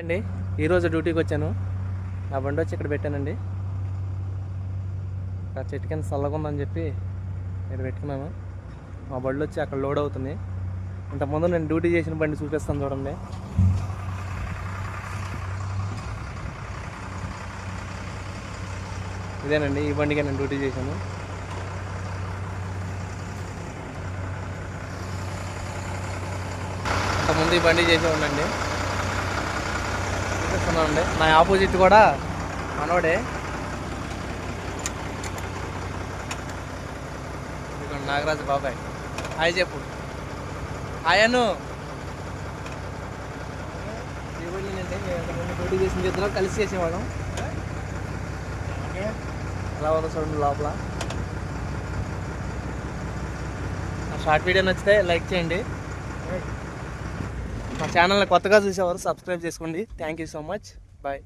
అండి ఈరోజు డ్యూటీకి వచ్చాను. నా బండి వచ్చి ఇక్కడ పెట్టానండి. ఆ చెట్టు కింద చల్లగా ఉందని చెప్పి ఇక్కడ పెట్టుకున్నాను. మా బండి వచ్చి అక్కడ లోడ్ అవుతుంది. ఇంతకుముందు నేను డ్యూటీ చేసిన బండి చూపిస్తాను చూడండి. ఇదేనండి ఈ బండికి నేను డ్యూటీ చేశాను. ఇంతకుముందు ఈ బండి చేసి ఉండండి చేస్తున్నానండి నా ఆపోజిట్ కూడా మనోడే. ఇదిగోండి నాగరాజు బాబాయ్. హాయ్ చెప్పు. హాయ్ పోటీ చేసిన ఇద్దరు కలిసి చేసేవాళ్ళం. ఎలా ఉందో చూడండి లోపల. షార్ట్ వీడియో నచ్చితే లైక్ చేయండి. మా ఛానల్ని కొత్తగా చూసేవారు సబ్స్క్రైబ్ చేసుకోండి. Thank you so much bye